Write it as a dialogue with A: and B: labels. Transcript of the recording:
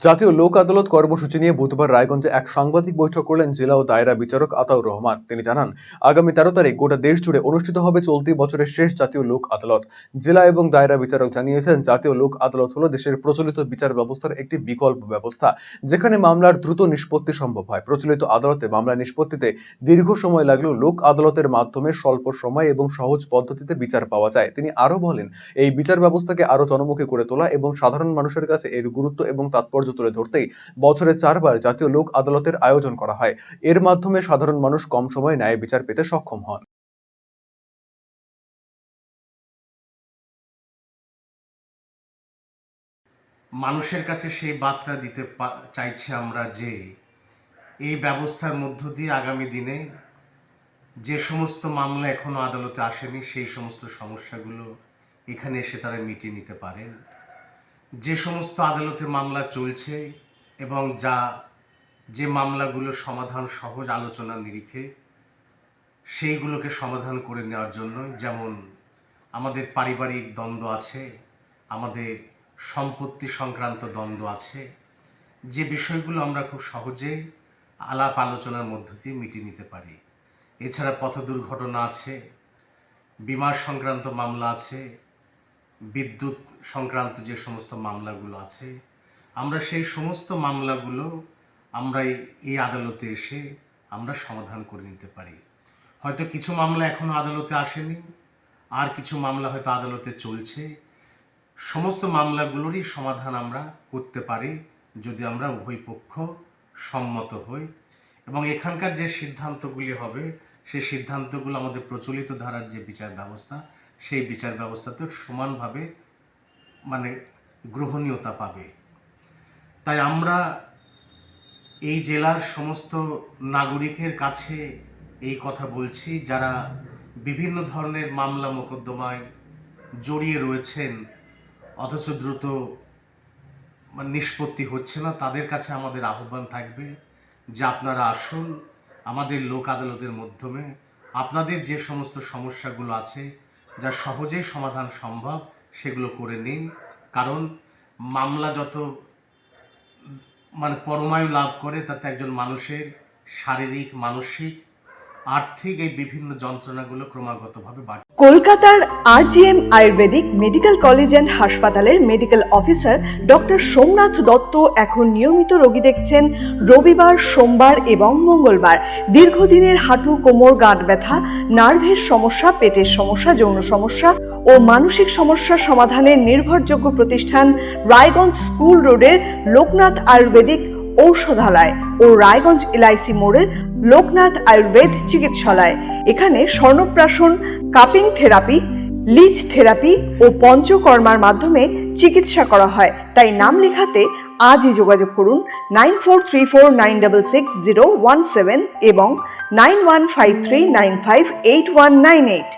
A: জাতীয় লোক আদালত কর্মসূচি নিয়ে বুধবার রায়গঞ্জে এক সাংবাদিক বৈঠক করলেন জেলা ও দায়রা বিচারক আতাউর রহমান। তিনি জানান, আগামী তেরো তারিখ গোটা দেশ জুড়ে অনুষ্ঠিত হবে চলতি বছরের শেষ জাতীয় লোক আদালত। জেলা এবং দায়রা বিচারক জানিয়েছেন, জাতীয় লোক আদালত হলো দেশের প্রচলিত বিচার ব্যবস্থার একটি বিকল্প ব্যবস্থা, যেখানে মামলার দ্রুত নিষ্পত্তি সম্ভব হয়। প্রচলিত আদালতে মামলা নিষ্পত্তিতে দীর্ঘ সময় লাগলেও লোক আদালতের মাধ্যমে স্বল্প সময় এবং সহজ পদ্ধতিতে বিচার পাওয়া যায়। তিনি আরও বলেন, এই বিচার ব্যবস্থাকে আরও জনমুখী করে তোলা এবং সাধারণ মানুষের কাছে এর গুরুত্ব এবং তাৎপর্য তুলে ধরতেই বছরে চারবার জাতীয় লোক আদালতের আয়োজন করা হয়। এর মাধ্যমে সাধারণ মানুষ কম সময়ে ন্যায় বিচার পেতে সক্ষম হন।
B: মানুষের কাছে সেই বার্তা দিতে চাইছি আমরা যে, এই ব্যবস্থার মধ্য দিয়ে আগামী দিনে যে সমস্ত মামলা এখনও আদালতে আসেনি, সেই সমস্ত সমস্যাগুলো এখানে এসে তারা মিটিয়ে নিতে পারেন। যে সমস্ত আদালতে মামলা চলছে এবং যা যে মামলাগুলো সমাধান সহজ, আলোচনা নিরিখে, সেইগুলোকে সমাধান করে নেওয়ার জন্য যেমন আমাদের পারিবারিক দ্বন্দ্ব আছে, আমাদের সম্পত্তি সংক্রান্ত দ্বন্দ্ব আছে, যে বিষয়গুলো আমরা খুব সহজে আলাপ আলোচনার মধ্য দিয়ে মিটিয়ে নিতে পারি। এছাড়া পথ দুর্ঘটনা আছে বিমা সংক্রান্ত মামলা আছে বিদ্যুৎ সংক্রান্ত যে সমস্ত মামলাগুলো আছে, আমরা সেই সমস্ত মামলাগুলো আমরা এই- আদালতে এসে আমরা সমাধান করে নিতে পারি। হয়তো কিছু মামলা এখনও আদালতে আসেনি, আর কিছু মামলা হয়তো আদালতে চলছে। সমস্ত মামলাগুলোরই সমাধান আমরা করতে পারি যদি আমরা উভয় পক্ষ সম্মত হই। এবং এখানকার যে সিদ্ধান্তগুলি হবে, সেই সিদ্ধান্তগুলো আমাদের প্রচলিত ধারার যে বিচার ব্যবস্থা সেই বিচার ব্যবস্থাতে সমানভাবে মানে গ্রহণীয়তা পাবে। তাই আমরা এই জেলার সমস্ত নাগরিকের কাছে এই কথা বলছি, যারা বিভিন্ন ধরনের মামলা মোকদ্দমায় জড়িয়ে রয়েছেন, অথচ দ্রুত নিষ্পত্তি হচ্ছে না, তাদের কাছে আমাদের আহ্বান থাকবে যে আপনারা আসুন, আমাদের লোক আদালতের মাধ্যমে আপনাদের যে সমস্ত সমস্যাগুলো আছে যা সহজেই সমাধান সম্ভব, সেগুলো করে নিন। কারণ মামলা যত মানে পরমায়ু লাভ করে, তাতে একজন মানুষের শারীরিক, মানসিক, আর্থিক এই বিভিন্ন যন্ত্রণাগুলো ক্রমাগতভাবে বাড়ছে।
C: কলকাতার RGM Ayurvedic medical college and হাসপাতালের medical officer doctor Somnath Dutta এখন নিয়মিত রোগী দেখছেন রবিবার, সোমবার এবং মঙ্গলবার। দীর্ঘদিনের হাঁটু, কোমর, গাঁট ব্যথা, নার্ভের সমস্যা, পেটের সমস্যা, যৌন সমস্যা ও মানসিক সমস্যা সমাধানের নির্ভরযোগ্য প্রতিষ্ঠান রায়গঞ্জ স্কুল রোডের লোকনাথ আয়ুর্বেদিক ঔষধালয় ও রায়গঞ্জ এলআইসি মোড়ের লোকনাথ আয়ুর্বেদ চিকিৎসালয়। এখানে স্বর্ণপ্রাশন, কাপিং থেরাপি লিচ থেরাপি ও পঞ্চকর্মার মাধ্যমে চিকিৎসা করা হয়। তাই নাম লেখাতে আজই যোগাযোগ করুন nine four three four nine double six zero one seven এবং nine one five three nine five eight one nine eight.